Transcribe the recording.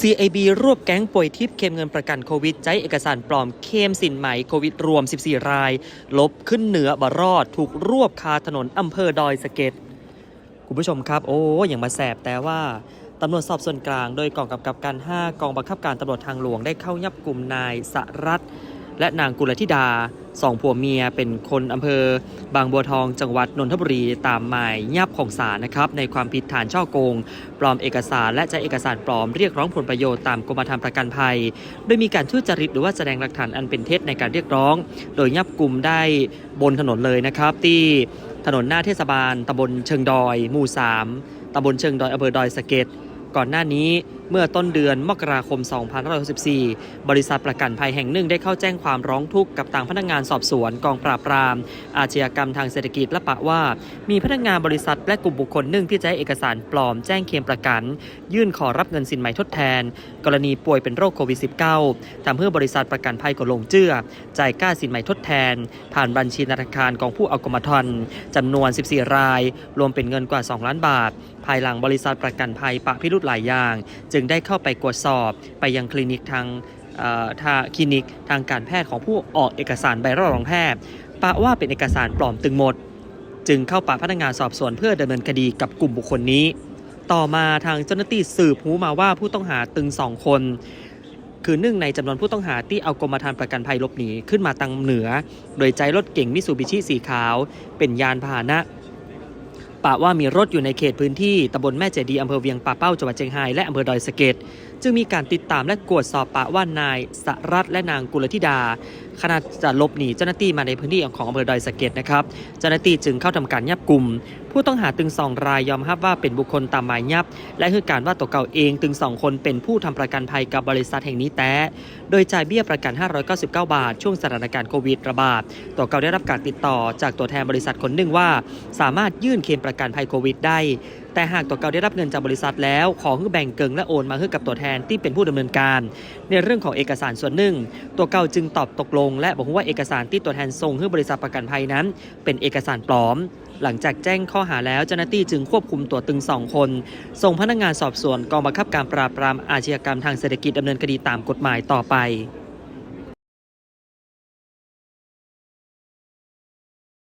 CAB รวบแก๊งป่วยทิพย์เคมเงินประกันโควิดใจเอกสารปลอมเคมสินไหมโควิดรวม 14 ราย ลบขึ้นเหนือบารอด ถูกรวบคาถนนอำเภอดอยสะเก็ดคุณผู้ชมครับ โอ้อย่างมาแสบแต่ว่าตำรวจสอบส่วนกลางโดยกองกำกับการ 5 กองบังคับการตำรวจทางหลวงได้เข้ายับกลุ่มนายสรัตและนางกุลธิดา สองผัวเมียเป็นคนอำเภอบางบัวทองจังหวัดนนทบุรีตามหมายยับของศาลนะครับ ในความผิดฐานช่อโกง ปลอมเอกสารและใช้เอกสารปลอมเรียกร้องผลประโยชน์ตามกรมธรรม์ประกันภัย โดยมีการทุจริตหรือว่าแสดงหลักฐานอันเป็นเท็จในการเรียกร้อง โดยยับกลุ่มได้บนถนนเลยนะครับ ที่ถนนหน้าเทศบาลตำบลเชิงดอย หมู่ 3ตำบลเชิงดอยอำเภอดอยสะเก็ดก่อนหน้านี้ เมื่อต้นเดือนมกราคม 2564 บริษัทประกันภัยแห่งหนึ่งได้เข้าแจ้งความร้องทุกข์กับทางพนักงานสอบสวนกองปราบปราม อาชญากรรมทางเศรษฐกิจและปะว่า มีพนักงานบริษัทและกลุ่มบุคคลหนึ่งที่ใช้เอกสารปลอมแจ้งเคลมประกัน ยื่นขอรับเงินสินไหมทดแทน กรณีป่วยเป็นโรคโควิด -19 ทำให้บริษัทประกันภัยก็ลงเชื่อจ่ายค่าสินไหมทดแทน ผ่านบัญชีธนาคารของผู้เอากรรมธรรม์จำนวน 14 ราย รวมเป็นเงินกว่า 2 ล้านบาท ภายหลังบริษัทประกันภัยปะพิรุธหลายอย่าง จึงได้เข้าไปตรวจสอบไปยังคลินิกทางทางคลินิกทางการแพทย์ของผู้ออกเอกสารใบรับรองแพทย์ปะว่าเป็นเอกสารปลอมตึงหมด จึงเข้าปะพนักงานสอบสวนเพื่อดำเนินคดีกับกลุ่มบุคคลนี้ ต่อมาทางเจ้าหน้าที่สืบหูมาว่าผู้ต้องหาตึงสองคน คือหนึ่งในจำนวนผู้ต้องหาที่เอากรมธรรม์ประกันภัยหลบหนีขึ้นมาตังเหนือ โดยใจรถเก่งมิสูบิชิสีขาว เป็นยานพาหนะ ปะว่ามีรถอยู่ในเขตพื้นที่ตำบลแม่เจดีอำเภอเวียงป่าเป้าจังหวัดเชียงรายและอำเภอดอยสะเก็ด จึงมีการติดตามและกวดสอบปะว่านายสรัตน์และนางกุลธิดาขณะจะหลบหนีเจ้าหน้าที่มาในพื้นที่ของอำเภอดอยสะเก็ดนะครับเจ้าหน้าที่จึงเข้าทำการยับกลุ่ม ผู้ต้องหาตึงสองรายยอมรับว่าเป็นบุคคลตามหมายยับ และคือการว่าตัวเก่าเองตึงสองคนเป็นผู้ทำประกันภัยกับบริษัทแห่งนี้แต่ โดยจ่ายเบี้ยประกัน 599 บาท ช่วงสถานการณ์โควิดระบาดตัวเก่าได้รับการติดต่อจากตัวแทนบริษัทคนหนึ่งว่า สามารถยื่นเคลมประกันภัยโควิดได้ แต่หากตัวเก่าได้รับเงินจากบริษัทแล้ว ขอให้แบ่งเกิงและโอนมาให้กับตัวแทนที่เป็นผู้ดำเนินการ ในเรื่องของเอกสารส่วนหนึ่ง ตัวเก่าจึงตอบตกลง และบอกว่าเอกสารที่ตัวแทนส่งให้บริษัทประกันภัยนั้น เป็นเอกสารปลอม หลังจากแจ้งข้อหาแล้วเจ้าหน้าที่จึงควบคุมตัวตึงสองคน ส่งพนักงานสอบสวนกองบังคับการปราบปรามอาชญากรรมทางเศรษฐกิจดำเนินคดีตามกฎหมายต่อไป